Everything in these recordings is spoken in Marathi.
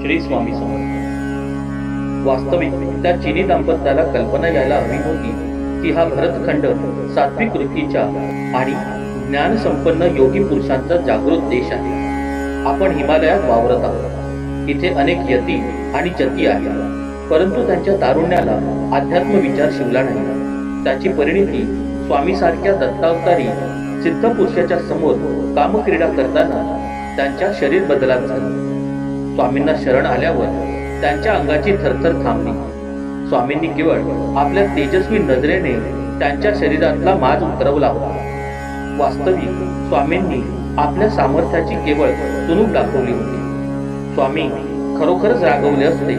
श्री स्वामी समर्थ. वास्तविक त्या चिनी दाम्पत्याला कल्पना यायला हवी होती की हा भरतखंड सात्विक वृत्तीच्या आणि ज्ञानसंपन्न योगी पुरुषांचा जागृत देश आहे. आपण हिमालयात वावरत आहोत. इथे अनेक यती आणि जती आहेत. परंतु त्यांच्या तारुण्याला अध्यात्म विचार शिवला नाही. त्याची परिणिती स्वामीसारख्या दत्तावतारी सिद्ध पुरुषाच्या समोर कामक्रीडा करताना त्यांच्या शरीर बदलात झाली. स्वामींना शरण आल्यावर त्यांच्या अंगाची थरथर थांबली. स्वामींनी केवळ आपल्या तेजस्वी नजरेने त्यांच्या शरीरातला माज उतरवला होता. वास्तविक स्वामींनी आपल्या सामर्थ्याची केवळ तुणूक दाखवली होती. स्वामी खरोखरच रागवले असते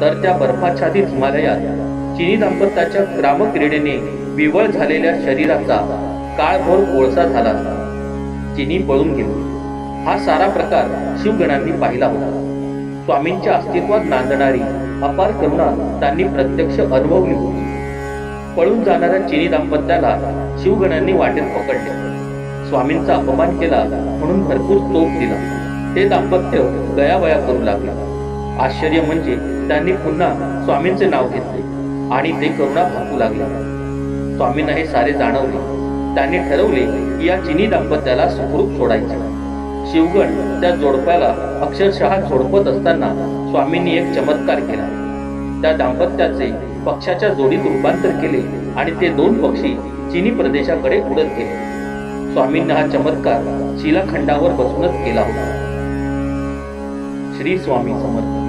तर त्या बर्फाच्छादित हिमालयात चिनी दाम्पत्याच्या ग्रामक्रीडेने विवळ झालेल्या शरीराचा काळभोर कोळसा झाला. चिनी पळून गेली. हा सारा प्रकार शिवगणांनी पाहिला होता. स्वामींच्या अस्तित्वात नांदणारी अपार करुणा त्यांनी प्रत्यक्ष अनुभवली होती. पळून जाणाऱ्या चिनी दाम्पत्याला शिवगणांनी वाटेत पकडले. स्वामींचा अपमान केला म्हणून भरपूर तोप दिला. ते दाम्पत्य गयावया करू लागले. आश्चर्य म्हणजे त्यांनी पुन्हा स्वामींचे नाव घेतले आणि ते करुणा भाकू लागले. स्वामींना हे सारे जाणवले. त्यांनी ठरवले की या चिनी दाम्पत्याला सुखरूप सोडायचे. शिवगण त्या जोडप्याला अक्षरशः झोडपत असताना स्वामींनी एक चमत्कार केला. त्या दाम्पत्याचे पक्षाच्या जोडीत रूपांतर केले आणि ते दोन पक्षी चिनी प्रदेशाकडे उडत गेले. स्वामींना हा चमत्कार शिलाखंडावर बसूनच केला होता. श्री स्वामी समर्थ.